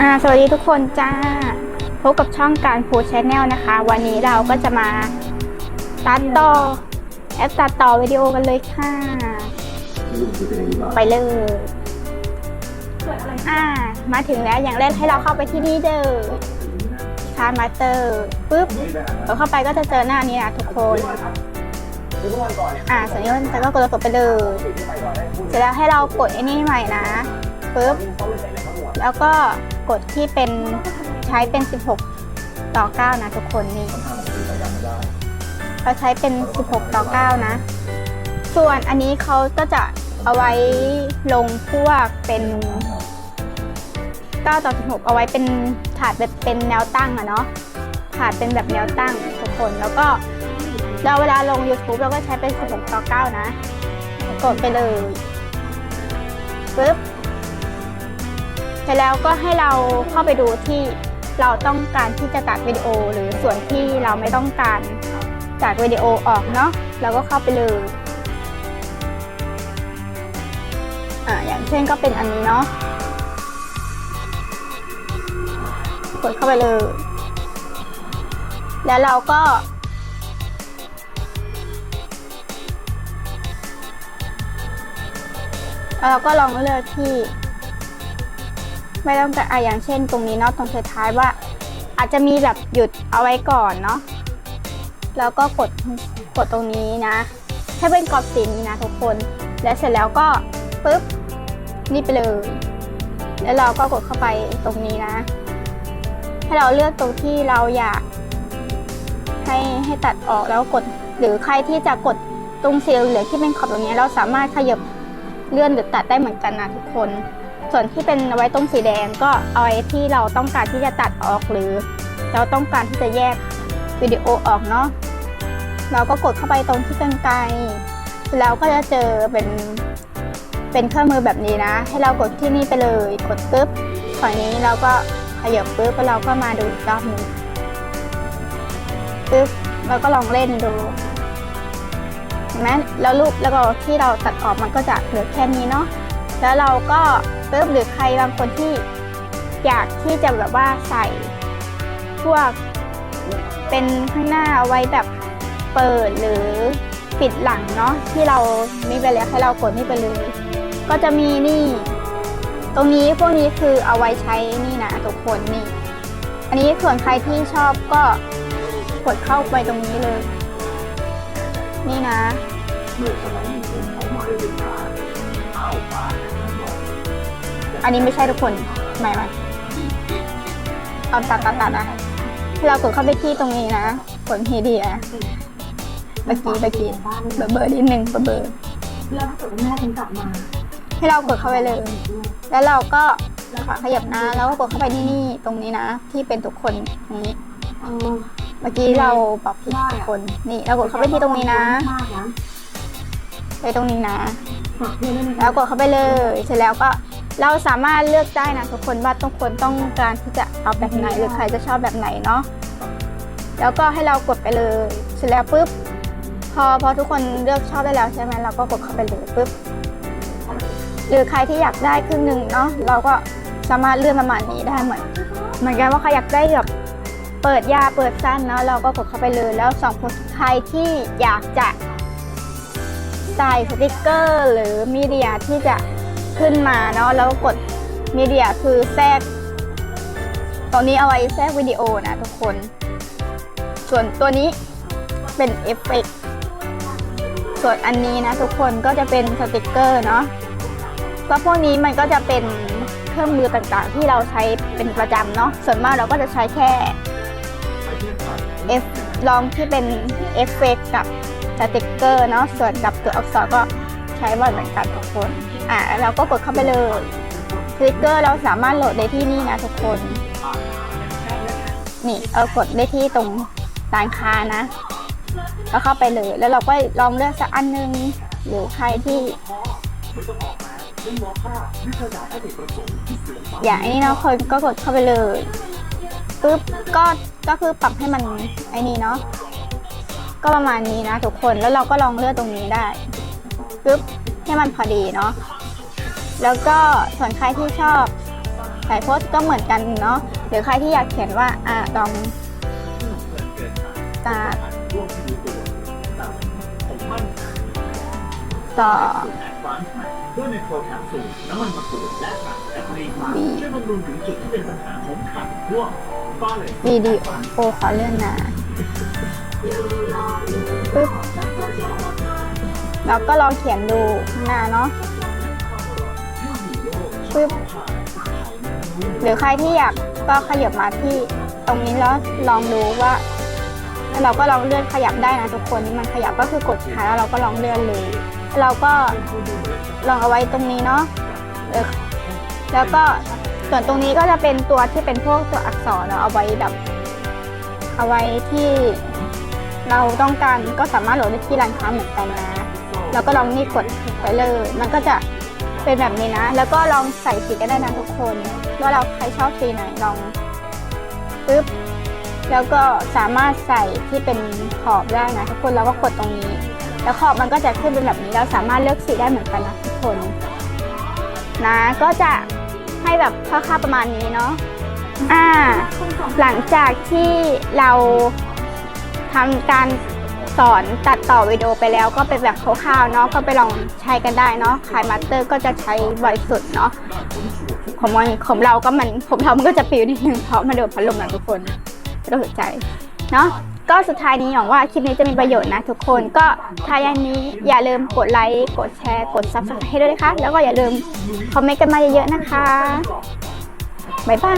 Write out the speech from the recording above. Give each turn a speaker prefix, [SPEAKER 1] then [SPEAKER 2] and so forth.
[SPEAKER 1] อ่าสวัสดีทุกคนจ้า พบกับช่องการพูดชแนลนะคะ วันนี้เราก็จะมาตัดต่อแอปตัดต่อวิดีโอกันเลยค่ะ ไปเลยอ่า มาถึงแล้วอย่างแรกให้เราเข้าไปที่นี่เด้อชาร์มาสเตอร์ปุ๊บเราเข้าไปก็จะเจอหน้านี้นะทุกคนอ่าสัญญาณแต่ก็กดกดไปเลย เสร็จแล้วให้เรากดไอ้นี่ใหม่นะปุ๊บแล้วก็ กดที่เป็นใช้เป็น 16 ต่อ 9 นะทุกคนนี่เราใช้เป็น 16 ต่อ 9 นะ ส่วนอันนี้เขาก็จะเอาไว้ลงพวกเป็น9ต่อ16 เอาไว้เป็นถาดแบบเป็นแนวตั้งอะเนาะถาดเป็นแบบแนวตั้งทุกคนแล้วก็เราเวลาลง YouTube เราก็ใช้เป็น 16 ต่อ 9 นะ กดไปเลยปึ๊บ ร็จแล้วก็ให้เราเข้าไปดูที่เราต้องการที่จะตัดวิดีโอ หรือส่วนที่เราไม่ต้องการตัดวิดีโอออกเนาะเราก็เข้าไปเลยอ่าอย่างเช่นก็เป็นอันนี้เนาะกดเข้าไปเลย แล้วเราก็แล้วเราก็ลองเลือกที่ ไม่ต้องการอะอย่างเช่น ตรงนี้เนาะตรงสุดท้ายว่า อาจจะมีแบบหยุดเอาไว้ก่อนเนาะแล้วก็กดกดตรงนี้นะ ให้เป็นกรอบสีนี้นะทุกคน และเสร็จแล้วก็ปุ๊บนี่ไปเลย แล้วเราก็กดเข้าไปตรงนี้นะ ให้เราเลือกตรงที่เราอยาก ให้ให้ตัดออกแล้วกด หรือใครที่จะกดตรงสีเหลืองที่เป็นขอบตรงนี้ เราสามารถขยับเลื่อนหรือตัดได้เหมือนกันนะทุกคน ส่วนที่เป็นเอาไว้ตรงสีแดงก็เอาไว้ที่เราต้องการที่จะตัดออกหรือ เราต้องการที่จะแยกวิดีโอออกเนาะเราก็กดเข้าไปตรงที่กรรไกรแล้วก็จะเจอเป็นเป็นเครื่องมือแบบนี้นะ ให้เรากดที่นี่ไปเลยกดปุ๊บฝั่งนี้เราก็ขยับปุ๊บแล้วเราก็มาดูอีกรอบนึงปุ๊บเราก็ลองเล่นดูเห็นไหมแล้วรูปแล้วก็ที่เราตัดออกมันก็จะเหลือแค่นี้เนาะ แล้วเราก็ปุ๊บหรือใครบางคนที่อยากที่จะแบบว่าใส่พวกเป็นข้างหน้าเอาไว้แบบเปิดหรือปิดหลังเนาะที่เรามีไปแล้วให้เรากดนี่ไปเลย ก็จะมีนี่ ตรงนี้พวกนี้คือเอาไว้ใช้นี่นะทุกคนนี่ อันนี้ส่วนใครที่ชอบก็กดเข้าไปตรงนี้เลย นี่นะ อันนี้ไม่ใช่ทุกคนใหม่ไหมเอาตัดตัดตัดนะให้เรากดเข้าไปที่ตรงนี้นะกดทีเดียวเมื่อกี้เมื่อกี้เบอร์เบอร์นิดนึงเบอร์เบอร์
[SPEAKER 2] แล้วถ้าเกิดว่าแม่ฉันกลับมา
[SPEAKER 1] ให้เรากดเข้าไปเลย แล้วเราก็ขยับนะแล้วก็กดเข้าไปที่นี่ตรงนี้นะ ที่เป็นทุกคนตรงนี้
[SPEAKER 2] เออ
[SPEAKER 1] เมื่อกี้เราปรับผิดทุกคน นี่เรากดเข้าไปที่ตรงนี้นะ
[SPEAKER 2] มากนะ
[SPEAKER 1] ไปตรงนี้นะ
[SPEAKER 2] ฝากเพื่อนด้วยนะ
[SPEAKER 1] แล้วกดเข้าไปเลย เสร็จแล้วก็ เราสามารถเลือกได้นะทุกคนว่าทุกคนต้องการที่จะเอาแบบไหนหรือใครจะชอบแบบไหนเนาะแล้วก็ให้เรากดไปเลยเสร็จแล้วปุ๊บพอพอทุกคนเลือกชอบได้แล้วใช่ไหมเราก็กดเข้าไปเลยปุ๊บหรือใครที่อยากได้ครึ่งหนึ่งเนาะเราก็สามารถเลื่อนประมาณนี้ได้เหมือนเหมือนกันว่าใครอยากได้แบบเปิดยาวเปิดสั้นเนาะเราก็กดเข้าไปเลยแล้วสองคนใครที่อยากจะใส่สติกเกอร์ หรือมีเดียที่จะ ขึ้นมาเนาะแล้วกดมีเดียคือแทรกตรงนี้เอาไว้แทรกวิดีโอนะทุกคน ส่วนตัวนี้เป็นเอฟเฟกส่วนอันนี้นะทุกคนก็จะเป็นสติกเกอร์เนาะก็พวกนี้มันก็จะเป็นเครื่องมือต่างๆ ที่เราใช้เป็นประจำเนาะส่วนมากเราก็จะใช้แค่เอฟลองที่เป็นเอฟเฟกกับสติกเกอร์เนาะส่วนกับตัวอักษรก็ใช้บ่อยเหมือนกันทุกคน อะเราก็กดเข้าไปเลยสติกเกอร์เราสามารถโหลดได้ที่นี่นะทุกคน นี่เอากดได้ที่ตรงร้านค้านะแล้วเข้าไปเลย แล้วเราก็ลองเลือกสักอันนึงหรือใครที่อย่างนี้เนาะคนก็กดเข้าไปเลยปุ๊บก็ก็คือปรับให้มันไอ้นี่เนาะก็ประมาณนี้นะทุกคนแล้วเราก็ลองเลือกตรงนี้ได้ปุ๊บให้มันพอดีเนาะ แล้วก็ส่วนใครที่ชอบส่โพสต์ก็เหมือนกันเนาะหรือใครที่อยากเขียนว่าอ่าลองตาต่อ
[SPEAKER 3] ด้วยไมโครแคปซูลน้ำมันมะกรูดและสารแอครีมาช่วยบำรุงถึงจุดที่เป็นปัญหาผมขาดร่วงก็เลย
[SPEAKER 1] วิดีโอขอเลื่อนหนาปึ๊บแล้วก็ลองเขียนดูข้างหน้าเนาะ ปึ๊บหรือใครที่อยากก็ขยับมาที่ตรงนี้แล้วลองดูว่าเราก็ลองเลื่อนขยับได้นะทุกคนมันขยับก็คือกดขาแล้วเราก็ลองเลื่อนเลย เราก็ลองเอาไว้ตรงนี้เนาะแล้วก็ส่วนตรงนี้ก็จะเป็นตัวที่เป็นพวกตัวอักษรเนาะเอาไว้แบบเอาไว้ที่เราต้องการก็สามารถโหลดได้ที่ร้านค้าเหมือนกันนะ แล้วก็ลองนี่กดไปเลย มันก็จะ เป็นแบบนี้นะ แล้วก็ลองใส่สีก็ได้นะทุกคน ว่าเราใครชอบสีไหนลองปึ๊บแล้วก็สามารถใส่ที่เป็นขอบได้นะทุกคนเราก็กดตรงนี้ แล้วขอบมันก็จะขึ้นเป็นแบบนี้ เราสามารถเลือกสีได้เหมือนกันนะทุกคน นะ ก็จะให้แบบคร่าวๆประมาณนี้เนาะอ่า หลังจากที่เราทำการ สอนตัดต่อวิดีโอไปแล้วก็เป็นแบบคร่าวๆเนาะก็ไปลองใช้กันได้เนาะขายมาสเตอร์ก็จะใช้บ่อยสุดเนาะของมันของเราก็มันผมเรามันก็จะปิวนิดนึงเพราะมันโดนพัดลมนะทุกคนไม่ต้องสนใจเนาะก็สุดท้ายนี้หวังว่าคลิปนี้จะมีประโยชน์นะทุกคนก็ถ้ายานี้อย่าลืมกดไลค์กดแชร์กด subscribe ให้ด้วยนะคะ แล้วก็อย่าลืมคอมเมนต์กันมาเยอะๆนะคะบ๊ายบาย